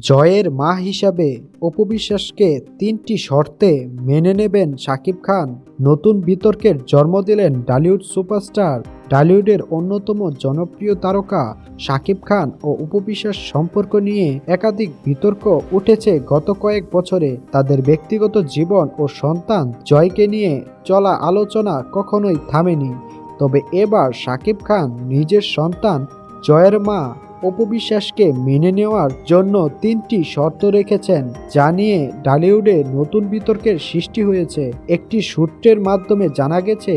জয়ের মা হিসাবে অপবিশ্বাসকে তিনটি শর্তে মেনে নেবেন শাকিব খান। নতুন বিতর্কের জন্ম দিলেন ডালিউড সুপারস্টার। ডালিউডের অন্যতম জনপ্রিয় তারকা শাকিব খান ও উপবিশ্বাস সম্পর্ক নিয়ে একাধিক বিতর্ক উঠেছে গত কয়েক বছরে। তাদের ব্যক্তিগত জীবন ও সন্তান জয়কে নিয়ে চলা আলোচনা কখনোই থামেনি। তবে এবার শাকিব খান নিজের সন্তান জয়ের মা অপবিশ্বাসকে মেনে নেওয়ার জন্য তিনটি শর্ত রেখেছেন, যা নিয়ে ডালিউডে নতুন বিতর্কের সৃষ্টি হয়েছে। একটি সূত্রের মাধ্যমে জানা গেছে,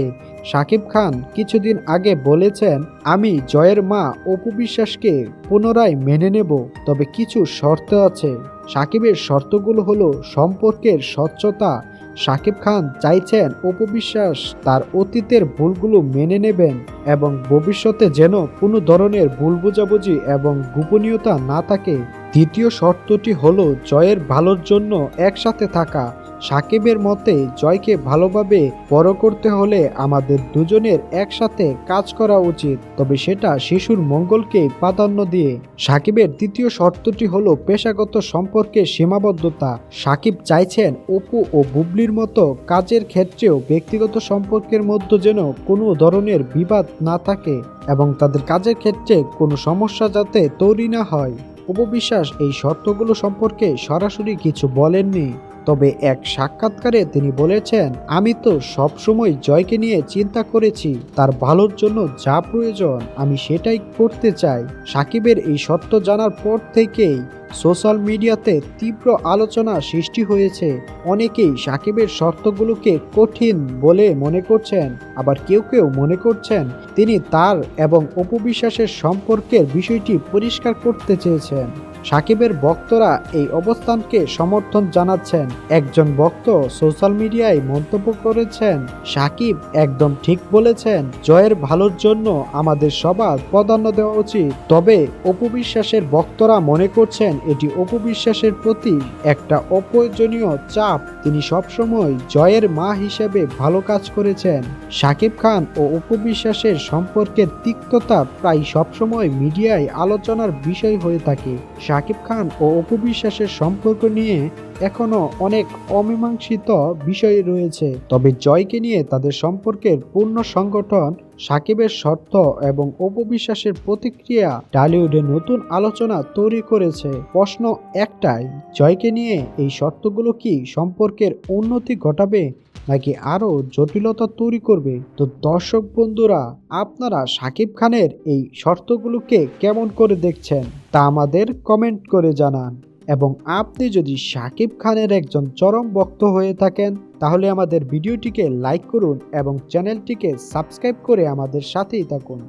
শাকিব খান কিছুদিন আগে বলেছেন, আমি জয়ের মা অপবিশ্বাসকে পুনরায় মেনে নেব, তবে কিছু শর্ত আছে। সাকিবের শর্তগুলো হলো সম্পর্কের স্বচ্ছতা শাকিব খান চাইছেন অপবিশ্বাস তার অতীতের ভুলগুলো মেনে নেবেন এবং ভবিষ্যতে যেন কোনো ধরনের ভুল বোঝাবুঝি এবং গোপনীয়তা না থাকে। দ্বিতীয় শর্তটি হলো জয়ের ভালোর জন্য একসাথে থাকা। সাকিবের মতে, জয়কে ভালোভাবে বড় করতে হলে আমাদের দুজনের একসাথে কাজ করা উচিত। তবে সেটা শিশুর মঙ্গলকে প্রাধান্য দিয়ে। সাকিবের দ্বিতীয় শর্তটি হলো পেশাগত সম্পর্কে সীমাবদ্ধতা। সাকিব চাইছেন অপু ও বুবলির মতো কাজের ক্ষেত্রেও ব্যক্তিগত সম্পর্কের মধ্যে যেন কোনো ধরনের বিবাদ না থাকে এবং তাদের কাজের ক্ষেত্রে কোনো সমস্যা যাতে তৈরি না হয়। উপবিশ্বাস এই শর্তগুলো সম্পর্কে সরাসরি কিছু বলেননি। তবে এক সাক্ষাৎকারে তিনি বলেছেন, আমি তো সবসময় জয়কে নিয়ে চিন্তা করেছি, তার ভালোর জন্য যা প্রয়োজন আমি সেটাই করতে চাই। সাকিবের এই শর্ত জানার পর থেকেই সোশ্যাল মিডিয়াতে তীব্র আলোচনা সৃষ্টি হয়েছে। অনেকেই সাকিবের শর্তগুলোকে কঠিন বলে মনে করছেন, আবার কেউ কেউ মনে করছেন তিনি তার এবং অপবিশ্বাসের সম্পর্কের বিষয়টি পরিষ্কার করতে চেয়েছেন। সাকিবের ভক্তরা এই অবস্থানকে সমর্থন জানাচ্ছেন। একজন ভক্ত সোশ্যাল মিডিয়ায় মন্তব্য করেছেন, সাকিব একদম ঠিক বলেছেন, জয়ের ভালোর জন্য আমাদের সবার প্রাধান্য দেওয়া উচিত। তবে অপবিশ্বাসের ভক্তরা মনে করছেন এটি অপবিশ্বাসের প্রতি একটা অপ্রয়োজনীয় চাপ। তিনি সবসময় জয়ের মা হিসেবে ভালো কাজ করেছেন। সাকিব খান ও অপবিশ্বাসের সম্পর্কের তিক্ততা প্রায় সবসময় মিডিয়ায় আলোচনার বিষয় হয়ে থাকে। শাকিব খান ও অপবিশ্বাসের সম্পর্ক নিয়ে এখনও অনেক অমীমাংসিত বিষয় রয়েছে। তবে জয়কে নিয়ে তাদের সম্পর্কের পূর্ণ সংগঠন সাকিবের শর্ত এবং অপবিশ্বাসের প্রতিক্রিয়া টালিউডে নতুন আলোচনা তৈরি করেছে। প্রশ্ন একটাই, জয়কে নিয়ে এই শর্তগুলো কি সম্পর্কের উন্নতি ঘটাবে? নাকি আরও জটিলতা তৈরি করবে? তো দর্শক বন্ধুরা, আপনারা সাকিব খানের এই শর্তগুলোকে কেমন করে দেখছেন তা আমাদের কমেন্ট করে জানান। এবং আপনি যদি সাকিব খানের একজন চরম বক্ত হয়ে থাকেন, তাহলে আমাদের ভিডিওটিকে লাইক করুন এবং চ্যানেলটিকে সাবস্ক্রাইব করে আমাদের সাথেই থাকুন।